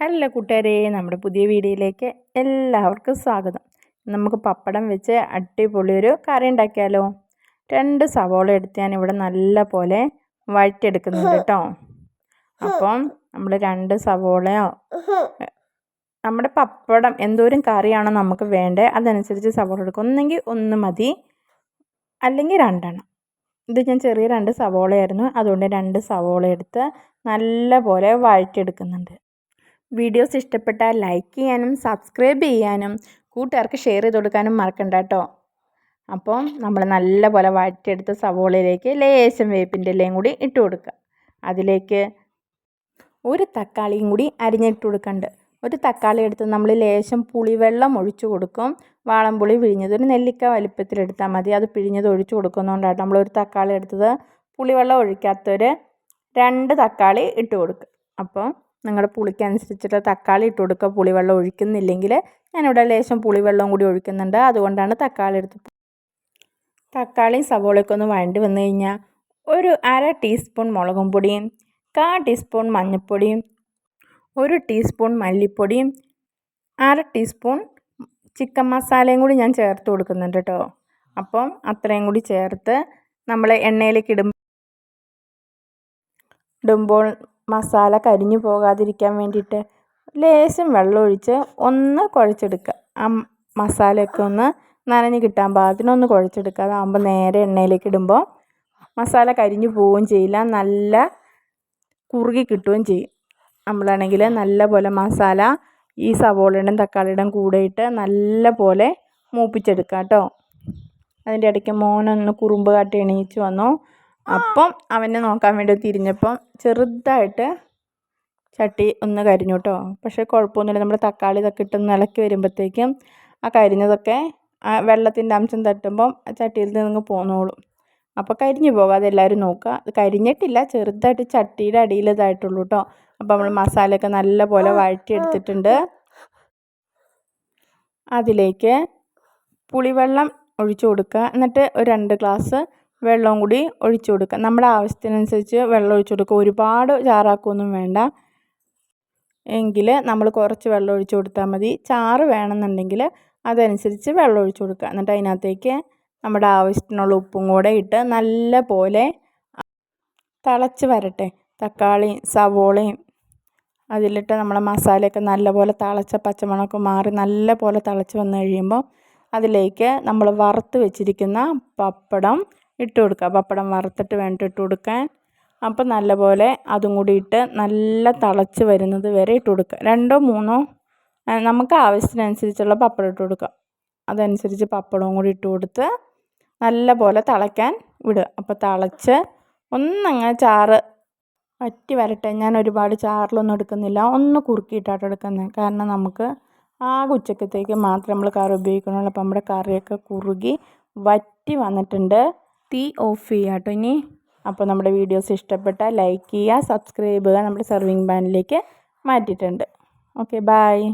Hello കൂട്ടുകാരെ നമ്മുടെ പുതിയ വീഡിയോയിലേക്ക് എല്ലാവർക്കും സ്വാഗതം. നമുക്ക് പപ്പടം വെച്ച് അടിപൊളി ഒരു കറി ഉണ്ടാക്കിയാലോ? രണ്ട് സവോള എടുത്ത് ഞാൻ ഇവിടെ നല്ല പോലെ വഴറ്റെടുക്കുന്നുണ്ട് കേട്ടോ. അപ്പം നമ്മൾ രണ്ട് സവോളയോ നമ്മുടെ പപ്പടം എന്തോരം കറിയാണോ നമുക്ക് വേണ്ടത് അതനുസരിച്ച് സവോള എടുക്കും. ഒന്നെങ്കിൽ ഒന്ന് മതി അല്ലെങ്കിൽ രണ്ടെണ്ണം. ഇത് ഞാൻ ചെറിയ രണ്ട് സവോളയായിരുന്നു. അതുകൊണ്ട് രണ്ട് സവോള എടുത്ത് നല്ല പോലെ വഴറ്റിയെടുക്കുന്നുണ്ട്. വീഡിയോസ് ഇഷ്ടപ്പെട്ടാൽ ലൈക്ക് ചെയ്യാനും സബ്സ്ക്രൈബ് ചെയ്യാനും കൂട്ടുകാർക്ക് ഷെയർ ചെയ്ത് കൊടുക്കാനും മറക്കണ്ട കേട്ടോ. അപ്പോൾ നമ്മൾ നല്ലപോലെ വഴറ്റിയെടുത്ത സവോളയിലേക്ക് ലേശം വേപ്പിന്റെ ഇലയും കൂടി ഇട്ട് കൊടുക്കുക. അതിലേക്ക് ഒരു തക്കാളിയും കൂടി അരിഞ്ഞിട്ട് കൊടുക്കുന്നുണ്ട് ഒരു തക്കാളി എടുത്ത് നമ്മൾ ലേശം പുളിവെള്ളം ഒഴിച്ചു കൊടുക്കും. വാളംപുളി പിഴിഞ്ഞത് ഒരു നെല്ലിക്ക വലിപ്പത്തിലെടുത്താൽ മതി. അത് പിഴിഞ്ഞത് ഒഴിച്ചു കൊടുക്കുന്നതുകൊണ്ടാണ് നമ്മൾ ഒരു തക്കാളി എടുത്തത്. പുളിവെള്ളം ഒഴിക്കാത്തൊരു രണ്ട് തക്കാളി ഇട്ട് കൊടുക്കുക. അപ്പോൾ നിങ്ങളുടെ പുളിക്കനുസരിച്ചിട്ട് തക്കാളി ഇട്ട് കൊടുക്കുക. പുളിവെള്ളം ഒഴിക്കുന്നില്ലെങ്കിൽ ഞാനിവിടെ ലേശം പുളിവെള്ളം കൂടി ഒഴിക്കുന്നുണ്ട്. അതുകൊണ്ടാണ് തക്കാളി എടുത്ത് തക്കാളിയും സവോളയൊക്കെ ഒന്ന് വഴണ്ടി വന്നു കഴിഞ്ഞാൽ ഒരു അര ടീസ്പൂൺ മുളകും പൊടിയും കാ ടീസ്പൂൺ മഞ്ഞൾപ്പൊടിയും ഒരു ടീസ്പൂൺ മല്ലിപ്പൊടിയും അര ടീസ്പൂൺ ചിക്കൻ മസാലയും കൂടി ഞാൻ ചേർത്ത് കൊടുക്കുന്നുണ്ട് കേട്ടോ. അപ്പം അത്രയും കൂടി ചേർത്ത് നമ്മൾ എണ്ണയിലേക്ക് ഇടും ഇടുമ്പോൾ മസാല കരിഞ്ഞു പോകാതിരിക്കാൻ വേണ്ടിയിട്ട് ലേശം വെള്ളമൊഴിച്ച് ഒന്ന് കുഴച്ചെടുക്കുക. ആ മസാലയൊക്കെ ഒന്ന് നനഞ്ഞ് കിട്ടാൻ പാകത്തിനൊന്ന് കുഴച്ചെടുക്കുക. അതാകുമ്പോൾ നേരെ എണ്ണയിലേക്ക് ഇടുമ്പോൾ മസാല കരിഞ്ഞു പോവുകയും ചെയ്യില്ല. നല്ല കുറുകി കിട്ടുകയും ചെയ്യും. നമ്മളാണെങ്കിൽ നല്ല പോലെ മസാല ഈ സവോളയുടെയും തക്കാളിയുടെയും കൂടെ ഇട്ട് നല്ല പോലെ മൂപ്പിച്ചെടുക്കുക കേട്ടോ. അതിന്റെ ഇടയ്ക്ക് മോനൊന്ന് കുറുമ്പ് കാട്ടി എണീച്ച് വന്നു. അപ്പം അവനെ നോക്കാൻ വേണ്ടി തിരിഞ്ഞപ്പം ചെറുതായിട്ട് ചട്ടി ഒന്ന് കരിഞ്ഞു കേട്ടോ പക്ഷേ കുഴപ്പമൊന്നുമില്ല. നമ്മുടെ തക്കാളി ഇതൊക്കെ ഇട്ടൊന്ന് ഇളക്കി വരുമ്പോഴത്തേക്കും ആ കരിഞ്ഞതൊക്കെ ആ വെള്ളത്തിന്റെ അംശം തട്ടുമ്പം ചട്ടിയിൽ നിന്ന് പോന്നോളും. അപ്പോൾ കരിഞ്ഞു പോകാതെ എല്ലാവരും നോക്കുക. കരിഞ്ഞിട്ടില്ല. ചെറുതായിട്ട് ചട്ടിയുടെ അടിയിൽ ഇതായിട്ടുള്ളൂ കേട്ടോ അപ്പോൾ നമ്മൾ മസാലയൊക്കെ നല്ല പോലെ വഴറ്റിയെടുത്തിട്ടുണ്ട്. അതിലേക്ക് പുളിവെള്ളം ഒഴിച്ചു കൊടുക്കുക. എന്നിട്ട് ഒരു രണ്ട് ഗ്ലാസ് വെള്ളവും കൂടി ഒഴിച്ചു കൊടുക്കുക. നമ്മുടെ ആവശ്യത്തിനനുസരിച്ച് വെള്ളം ഒഴിച്ചു കൊടുക്കുക. ഒരുപാട് ചാറാക്കുകയൊന്നും വേണ്ട. എങ്കിൽ നമ്മൾ കുറച്ച് വെള്ളം ഒഴിച്ചു കൊടുത്താൽ മതി. ചാറ് വേണമെന്നുണ്ടെങ്കിൽ അതനുസരിച്ച് വെള്ളം ഒഴിച്ചു കൊടുക്കുക. എന്നിട്ട് അതിനകത്തേക്ക് നമ്മുടെ ആവശ്യത്തിനുള്ള ഉപ്പും കൂടെ ഇട്ട് നല്ല പോലെ തിളച്ച് വരട്ടെ. തക്കാളിയും സവോളയും അതിലിട്ട് നമ്മളെ മസാലയൊക്കെ നല്ലപോലെ തിളച്ച പച്ചമുളകൊക്കെ മാറി നല്ല പോലെ തിളച്ച് വന്നു കഴിയുമ്പോൾ അതിലേക്ക് നമ്മൾ വറുത്ത് വെച്ചിരിക്കുന്ന പപ്പടം ഇട്ട് കൊടുക്കുക. പപ്പടം വറുത്തിട്ട് വേണ്ട ഇട്ട് കൊടുക്കാൻ. അപ്പം നല്ലപോലെ അതും കൂടി ഇട്ട് നല്ല തിളച്ച് വരുന്നത് വരെ ഇട്ട് കൊടുക്കുക. രണ്ടോ മൂന്നോ നമുക്ക് ആവശ്യത്തിനനുസരിച്ചുള്ള പപ്പടം ഇട്ട് കൊടുക്കുക അതനുസരിച്ച് പപ്പടവും കൂടി ഇട്ട് കൊടുത്ത് നല്ല പോലെ തിളയ്ക്കാൻ വിടുക. അപ്പോൾ തിളച്ച് ഒന്നങ്ങനെ ചാറ് വറ്റി വരട്ടെ. ഞാൻ ഒരുപാട് ചാറിലൊന്നും എടുക്കുന്നില്ല. ഒന്ന് കുറുക്കിയിട്ടാണ് എടുക്കുന്നത് കാരണം നമുക്ക് ആകെ ഉച്ചക്കത്തേക്ക് മാത്രം നമ്മൾ കറി ഉപയോഗിക്കണുള്ളൂ അപ്പോൾ നമ്മുടെ കറിയൊക്കെ കുറുകി വറ്റി വന്നിട്ടുണ്ട്. തീ ഓഫ് ചെയ്യുക കേട്ടോ ഇനി. അപ്പോൾ നമ്മുടെ വീഡിയോസ് ഇഷ്ടപ്പെട്ടാൽ ലൈക്ക് ചെയ്യുക സബ്സ്ക്രൈബ് ചെയ്യുക. നമ്മുടെ സെർവിങ് പാനിലേക്ക് മാറ്റിയിട്ടുണ്ട്. Okay bye